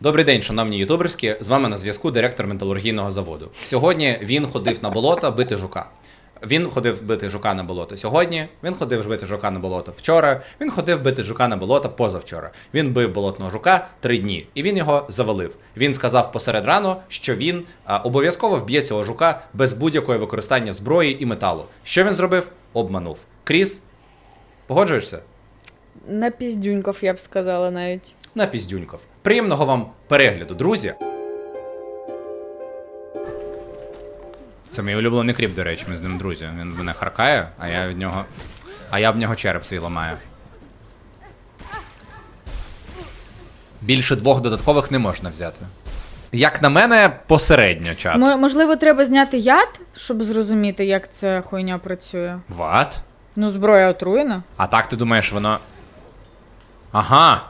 Добрий день, шановні ютуберські. З вами на зв'язку директор металургійного заводу. Сьогодні він ходив на болото бити жука. Він ходив бити жука на болото сьогодні. Він ходив бити жука на болото вчора. Він ходив бити жука на болото позавчора. Він бив болотного жука три дні, і він його завалив. Він сказав посеред рану, що він обов'язково вб'є цього жука без будь-якого використання зброї і металу. Що він зробив? Обманув. Кріс, погоджуєшся? На піздюньков, я б сказала навіть. на піздюньков. Приємного вам перегляду, друзі. Це мій улюблений кріп, до речі, ми з ним друзі. Він мене харкає, а я від нього. А я в нього череп свій ламаю. Більше двох додаткових не можна взяти. Як на мене, посередньо чат. М- можливо, треба зняти яд, щоб зрозуміти, як ця хуйня працює. Ват? Ну, зброя отруєна. А так ти думаєш, воно. Ага.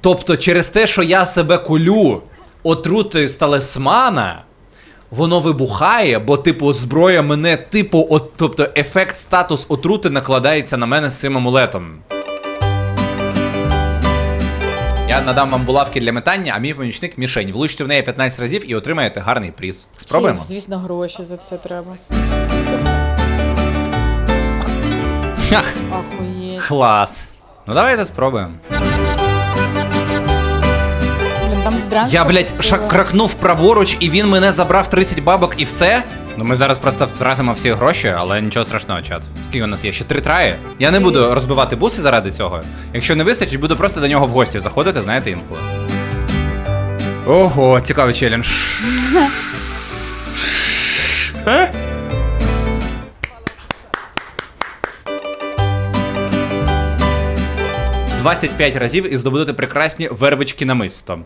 Тобто, через те, що я себе кулю отрутою з талисмана, воно вибухає, бо, типу, зброя мене, типу, от, тобто, ефект статус отрути накладається на мене з цим амулетом. Я надам вам булавки для метання, а мій помічник мішень. Влучте в неї 15 разів і отримаєте гарний приз. Спробуємо? Чи, звісно, гроші за це треба. Ах, Ахуєть. клас. Ну давайте спробуємо. Блін, там з Брянська Я, блядь, пустили. шак кракнув праворуч, і він мене забрав 30 бабок і все. Ну ми зараз просто втратимо всі гроші, але нічого страшного, чат. Скільки у нас є? Ще три траї? Я не буду розбивати буси заради цього. Якщо не вистачить, буду просто до нього в гості заходити, знаєте, інколи. Ого, цікавий челендж. «25 разів і здобудете прекрасні вервички намисто.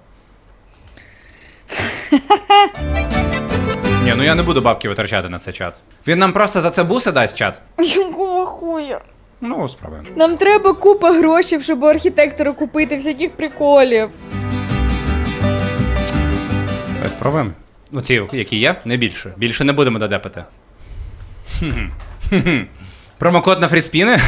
Ні, ну я не буду бабки витрачати на це чат. Він нам просто за це буси дасть чат. Якого хуя? Ну, спробуємо. Нам треба купа грошей, щоб у архітектора купити всяких приколів. Спробуємо. Ну, ці, які є, не більше. Більше не будемо додепити. Промокод на фріспіни.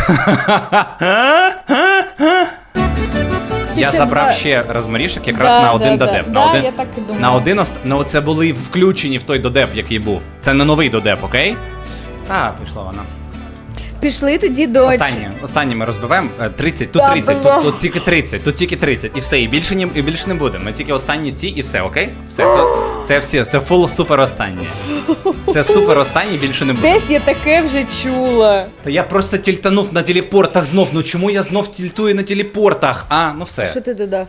Я ще забрав два- ще розмарішок якраз Да, на один да, додеп. да. На Да, один, я так і думала. на один ост... Ну, це були включені в той додеп, який був. Це не новий додеп, окей? А, пішла вона. Пішли тоді до Останнє, останнє ми розбиваємо. Е, 30, тут Та 30, бля. тут, тут тільки 30, тут тільки 30. І все, і більше, ні, і більше не буде. Ми тільки останні ці і все, окей? Все, це, це всі, це фул супер останні. Це супер останні, більше не буде. Десь я таке вже чула. Та я просто тільтанув на телепортах знов. Ну чому я знов тільтую на телепортах? А, ну все. Що ти додав?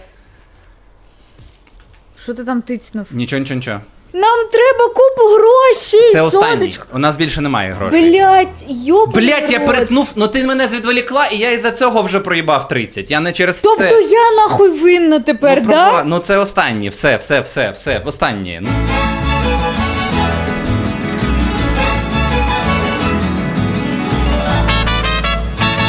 Що ти там тицнув? Нічого, нічого, нічого. Нам треба купу грошей! Це останній. У нас більше немає грошей. Блять, йобаний Блять, я перетнув, ну ти мене звідволікла, і я із-за цього вже проїбав 30. Я не через Тобто це. я нахуй винна тепер, ну, да? ну це останні, все, все, все, все, останні. Ну.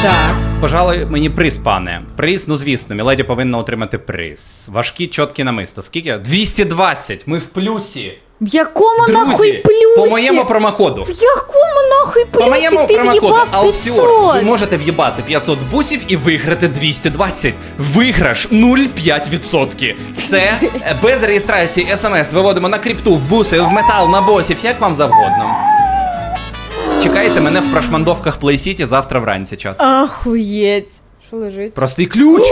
Так. Пожалуй, мені приз, пане. Приз, ну звісно, Міледі повинна отримати приз. Важкі, чіткі намисто. Скільки? 220! Ми в плюсі. В якому Друзі, нахуй плюсі? по моєму промокоду. В якому нахуй плюсі По моєму ти промокоду в'їбав Алсюр 500? ви можете в'їбати 500 бусів і виграти 220. Виграш 0,5%. Це без реєстрації смс виводимо на крипту, в буси, в метал, на босів, як вам завгодно. Чекайте мене в прошмандовках Play City завтра вранці, чат. Ахуєть. Що лежить? Простий ключ.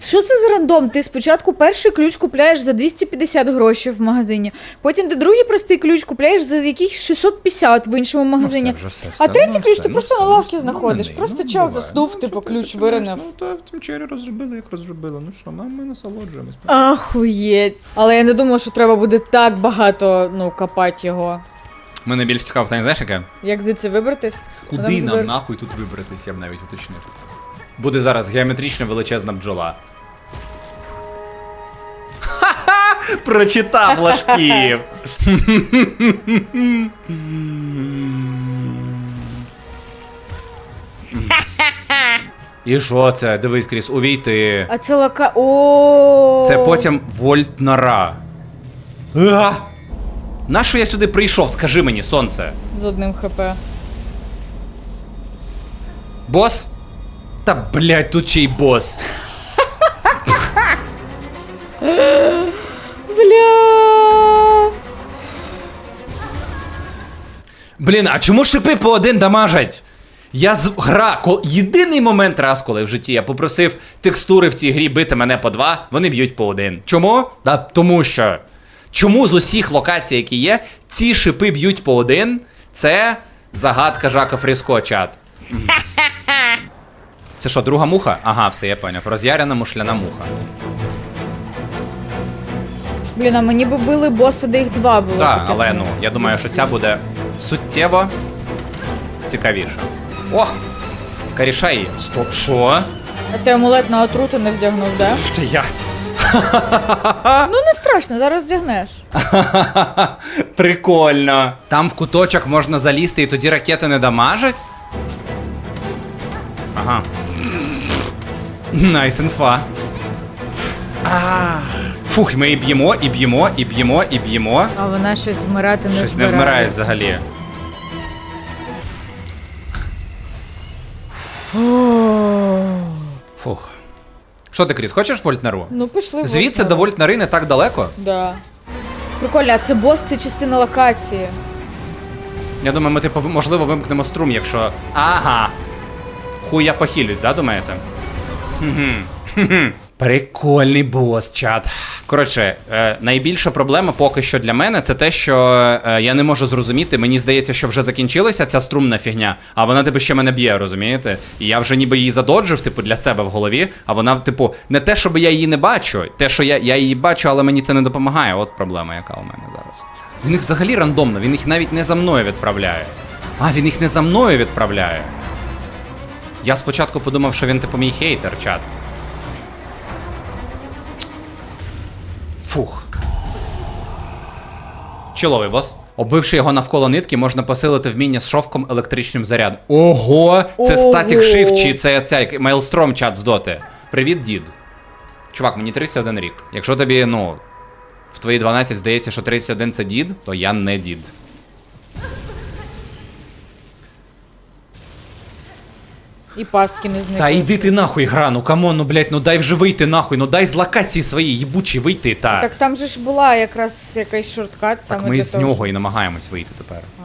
Що це за рандом? Ти спочатку перший ключ купляєш за 250 грошей в магазині, потім ти другий простий ключ купляєш за якихось 650 в іншому магазині. Ну, вже все, а третій ну, ключ все, ти ну, просто все, на ну, лавці все, знаходиш. ну, просто ну, час буває. заснув, Ну, типу, ключ виринив. Ну, то в тім розробили, як розробили. Ну що, ми, ми насолоджуємось. Ахуєть. Але я не думала, що треба буде так багато ну, копати його. Мене більш цікаво питання, знаєш яке? Як звідси вибратись? Куди нам звер- нахуй тут вибратись, я б навіть уточнив. Буде зараз геометрична величезна бджола. Ха-ха! Прочитав ложків. І що це? Дивись, Кріс, увійти. А це лака. О. Це потім вольт нора. А! Нащо я сюди прийшов? Скажи мені, сонце. з одним хп. Бос? Та блять, тут ще й бос. Бля. Блін, а чому шипи по один дамажать? Я з гра, ко... єдиний момент раз, коли в житті я попросив текстури в цій грі бити мене по два, вони б'ють по один. Чому? Та тому що. Чому з усіх локацій, які є, ці шипи б'ють по один? Це загадка Жака Фріско, чат. Це що, друга муха? Ага, все, я поняв. Роз'ярена мушляна муха. Блін, а мені би били боса, де їх два було. Так, таке. але ну, я думаю, що ця буде суттєво цікавіша. О! Карішай. Стоп, що? А ти амулет на отруту не вдягнув, да? Та я. Ну не страшно, зараз вдягнеш. Прикольно. Там в куточок можна залізти і тоді ракети не дамажать? Ага. Найс інфа. А. Фух, ми і б'ємо, і б'ємо, і б'ємо, і б'ємо. А вона щось вмирати не Щось не збирається. вмирає взагалі. Фух. Що ти, Кріс, хочеш вольтнару? Ну пішли. Звідси до вольтнари не так далеко. Да. Прикольно, а це бос, це частина локації. Я думаю, ми типу, можливо, вимкнемо струм, якщо. Ага. Хуй я похилюсь, да, думаєте? Хм-хм. Хм-хм. Прикольний бос, чат. Коротше, е, найбільша проблема поки що для мене це те, що е, я не можу зрозуміти. Мені здається, що вже закінчилася ця струмна фігня, а вона типу ще мене б'є, розумієте? І я вже ніби її задоджив, типу, для себе в голові, а вона, типу, не те, щоб я її не бачу, те, що я, я її бачу, але мені це не допомагає. От проблема, яка у мене зараз. Він їх взагалі рандомно, він їх навіть не за мною відправляє. А, він їх не за мною відправляє. Я спочатку подумав, що він типу мій хейтер, чат. Фух. Чоловий бос. Оббивши його навколо нитки, можна посилити вміння з шовком електричним зарядом. Ого! Це Ого! статік shift чи це цей Майлстром чат з доти. Привіт, дід. Чувак, мені 31 рік. Якщо тобі, ну, в твої 12 здається, що 31 це дід, то я не дід. І пастки не зникли. Та йди ти нахуй, гра, ну камон, ну блять, ну дай вже вийти нахуй, ну дай з локації своєї їбучі вийти, та. Так там же ж була якраз якийсь шорткат саме Так ми для з того, нього щоб- і намагаємось вийти тепер. А.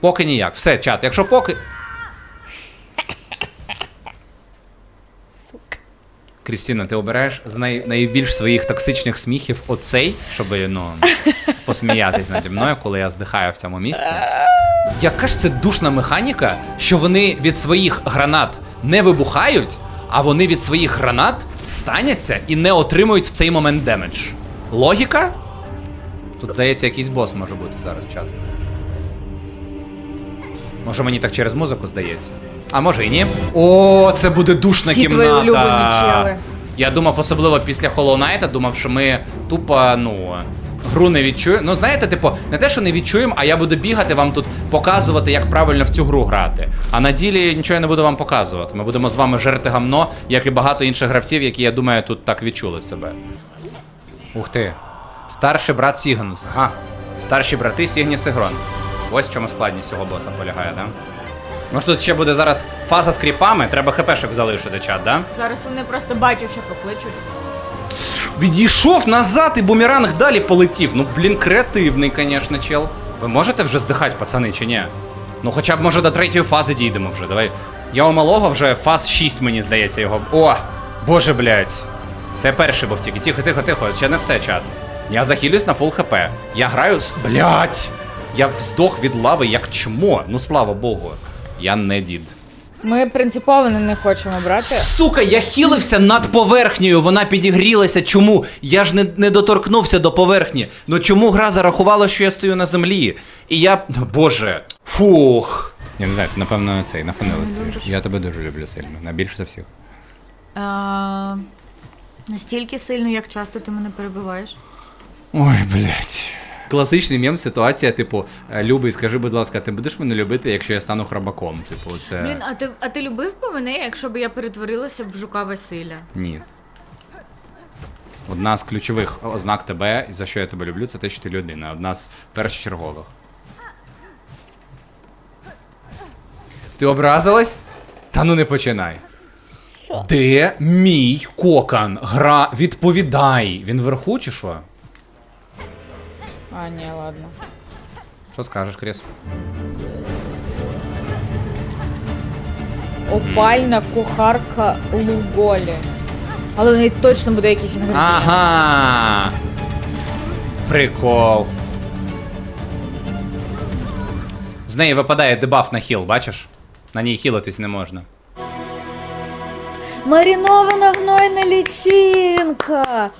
Поки ніяк. Все, чат. Якщо поки. Крістіна, ти обираєш з най... найбільш своїх токсичних сміхів оцей, щоб ну, посміятись наді мною, коли я здихаю в цьому місці. Яка ж це душна механіка, що вони від своїх гранат не вибухають, а вони від своїх гранат станяться і не отримують в цей момент демедж. Логіка? Тут, здається, якийсь бос може бути зараз чат. Може мені так через музику здається. А може і ні. О, це буде душна Всі кімната. твої улюблені чели. Я думав, особливо після Hollow Knight, думав, що ми тупо, ну. Гру не відчуємо. Ну, знаєте, типу, не те, що не відчуємо, а я буду бігати вам тут показувати, як правильно в цю гру грати. А на ділі нічого я не буду вам показувати. Ми будемо з вами жерти гамно, як і багато інших гравців, які, я думаю, тут так відчули себе. Ух ти. Старший брат Сігнус. А, старші брати Сігніс і Грон. Ось в чому складність цього боса полягає, да? Може тут ще буде зараз фаза з кріпами, треба хпшок залишити, чат, да? Зараз вони просто бачать, що покличуть. Відійшов назад і бумеранг далі полетів. Ну, блін, креативний, звісно, чел. Ви можете вже здихати, пацани, чи ні? Ну, хоча б може до третьої фази дійдемо вже. Давай. Я у малого вже фаз 6, мені здається, його. О! Боже, блядь. Це перший був тільки. Тихо, тихо, тихо, ще не все, чат. Я захилюсь на фул хп. Я граю з. Блядь! Я вздох від лави як чмо. Ну слава Богу. Я не дід. Ми принципово не хочемо брати. Сука, я хілився над поверхнею, вона підігрілася. Чому? Я ж не, не доторкнувся до поверхні. Ну чому гра зарахувала, що я стою на землі? І я. Боже. Фух. Я не знаю, ти напевно цей нафанили стоїш. Я тебе дуже люблю сильно, найбільше за всіх. А, настільки сильно, як часто ти мене перебиваєш? Ой, блядь. Класичний мем ситуація, типу, «Е, Любий, скажи, будь ласка, ти будеш мене любити, якщо я стану храбаком? Типу, це. Блін, а ти, а ти любив би мене, якщо б я перетворилася в жука Василя? Ні. Одна з ключових ознак тебе, і за що я тебе люблю, це те, що ти людина. Одна з першочергових. Ти образилась? Та ну не починай. Де мій кокан? Гра, відповідай. Він вверху чи що? А, ні, ладно. Що скажеш, Кріс? Опальна кухарка Луголі. Але в неї точно буде якийсь інгредієнт. Ага. Прикол. З неї випадає дебаф на хіл, бачиш? На ній хілитись не можна. Марінована гнойна лічинка.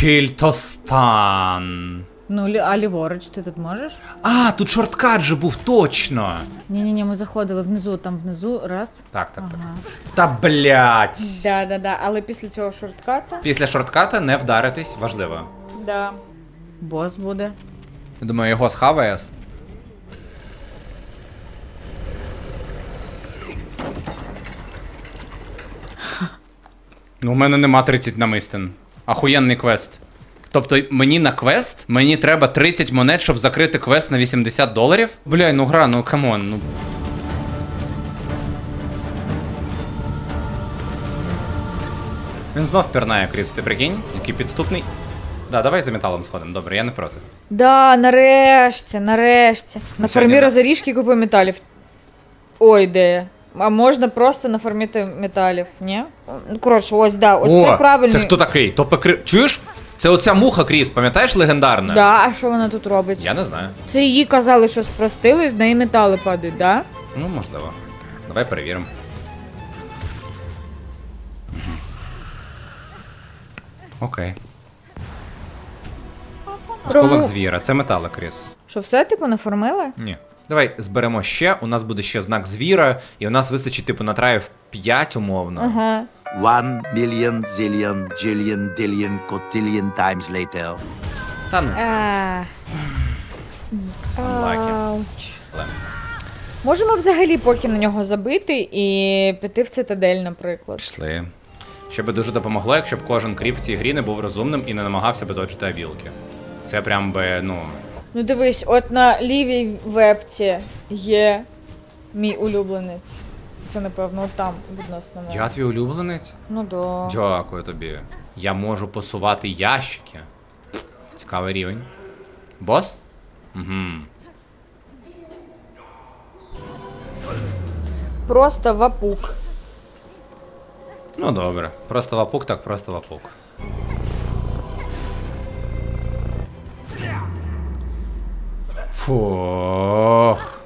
Тільтостан. Ну, лі- а ліворуч ти тут можеш? А, тут шорткат же був, точно. Ні, ні, ні, ми заходили внизу, там внизу, раз. Так, так, так. Ага. Та блять. Да, да, да. Але після цього шортката. Після шортката не вдаритись, важливо. Да. Бос буде. Я думаю, його схаває. Ну, у мене нема 30 намистин. Ахуєнний квест. Тобто мені на квест, мені треба 30 монет, щоб закрити квест на 80 доларів? Бля, ну гра, ну камон, ну. Він знов пірнає, Кріс, ти прикинь, який підступний. Да, давай за металом сходимо, добре, я не проти. Да, нарешті, нарешті. На Сьогодні, фармі да. розоріжки купи металів. Ой, ідея. А можна просто нафармити металів, ні? Ну, коротше, ось, да, ось це правильний. Це хто такий? То покри... Чуєш? Це оця муха Кріс, пам'ятаєш легендарна? Да, а що вона тут робить? Я не знаю. Це її казали, що спростили, з неї метали падають, да? Ну, можливо. Давай перевіримо. Окей. Осколок звіра, це метали, Кріс. Що все, типу, нафармили? Ні. Давай зберемо ще. У нас буде ще знак звіра, і у нас вистачить, типу, на траїв 5 умовно. Ага. One million zillion jillion dillion cotillion times later. Та ну. Unlucky. Ауч. Можемо взагалі поки на нього забити і піти в цитадель, наприклад. Пішли. Ще би дуже допомогло, якщо б кожен кріп в цій грі не був розумним і не намагався би дочити авілки. Це прям би, ну. Ну дивись, от на лівій вебці є мій улюбленець. Це, напевно, от там відносно мене. Я твій улюбленець? Ну да. Дякую тобі. Я можу посувати ящики. Цікавий рівень. Бос? Угу. Просто вапук. Ну добре. Просто вапук, так просто вапук. Фух.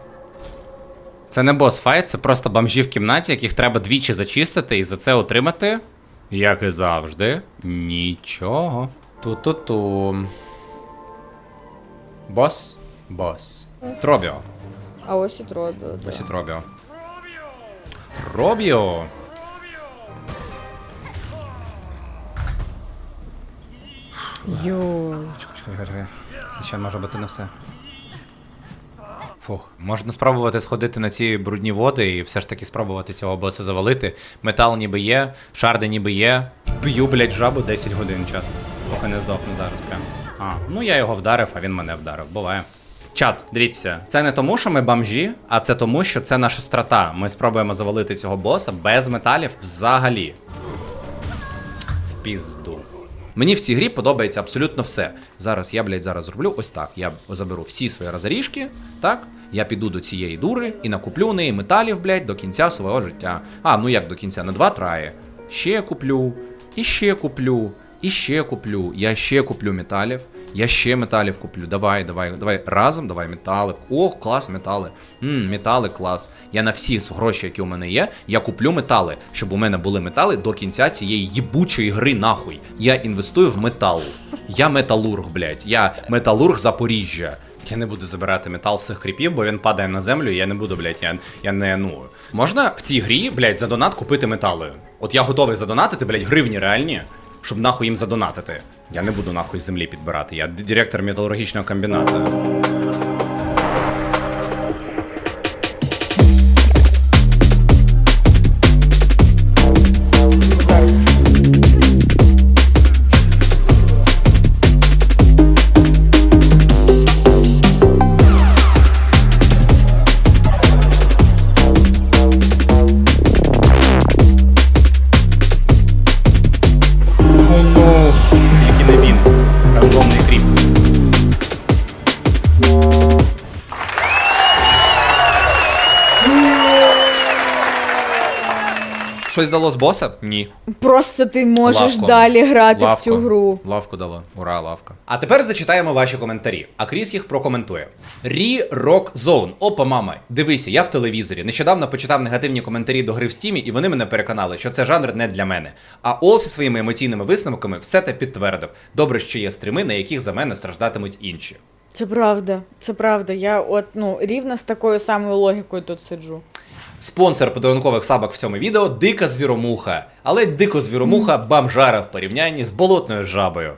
Це не бос файт, це просто бомжі в кімнаті, яких треба двічі зачистити і за це отримати, як і завжди, нічого. Ту-ту-ту. Бос? Бос. Тробіо. А ось і Тробіо. Да. Ось і Робіо. Робіо! Йой. Чекай, чекай, чекай, ще може бути не все. Фух. Можна спробувати сходити на ці брудні води і все ж таки спробувати цього боса завалити. Метал ніби є, шарди ніби є. Б'ю, блядь, жабу 10 годин чат. Поки не здохну зараз прям. А, ну я його вдарив, а він мене вдарив. Буває. Чат, дивіться, це не тому, що ми бомжі, а це тому, що це наша страта. Ми спробуємо завалити цього боса без металів взагалі. В пізду. Мені в цій грі подобається абсолютно все. Зараз я, блядь, зараз зроблю ось так. Я заберу всі свої розріжки, так? Я піду до цієї дури і накуплю у неї металів, блядь, до кінця свого життя. А, ну як до кінця? На два траї. Ще куплю, і ще куплю, і ще куплю. Я ще куплю металів. Я ще металів куплю. Давай, давай, давай. Разом, давай метали. О, клас, метали. Мм, метали, клас. Я на всі гроші, які у мене є, я куплю метали, щоб у мене були метали до кінця цієї їбучої гри, нахуй. Я інвестую в метал. Я металург, блядь. Я металург Запоріжжя. Я не буду забирати метал з цих кріпів, бо він падає на землю, і я не буду, блядь, я, я не ну. Можна в цій грі, блядь, за донат купити метали. От я готовий задонатити, блядь, гривні реальні, щоб нахуй їм задонатити. Я не буду нахуй землі підбирати. Я директор металургічного комбіната. Щось дало з боса? Ні. Просто ти можеш Лавко. далі грати в цю гру. Лавку дало. Ура, лавка. А тепер зачитаємо ваші коментарі. А Кріс їх прокоментує. Рі Rock Zone. Опа, мама, дивися, я в телевізорі. Нещодавно почитав негативні коментарі до гри в стімі, і вони мене переконали, що це жанр не для мене. А Ол зі своїми емоційними висновками все те підтвердив. Добре, що є стріми, на яких за мене страждатимуть інші. Це правда, це правда. Я от ну рівно з такою самою логікою тут сиджу. Спонсор подарункових сабок в цьому відео дика звіромуха. Але дико звіромуха бамжара в порівнянні з болотною жабою.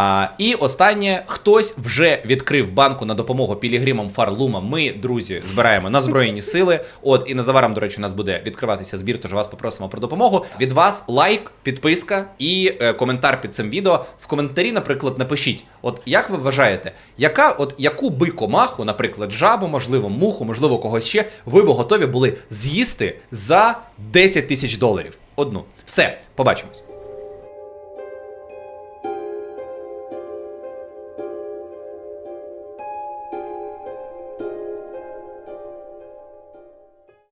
А, і останнє, хтось вже відкрив банку на допомогу пілігримам Фарлума. Ми, друзі, збираємо на Збройні сили. От і незабаром, до речі, у нас буде відкриватися збір, тож вас попросимо про допомогу. Від вас лайк, підписка і е, коментар під цим відео. В коментарі, наприклад, напишіть: от як ви вважаєте, яка, от яку би комаху, наприклад, жабу, можливо, муху, можливо, когось ще, ви б готові були з'їсти за 10 тисяч доларів? Одну. Все, побачимось.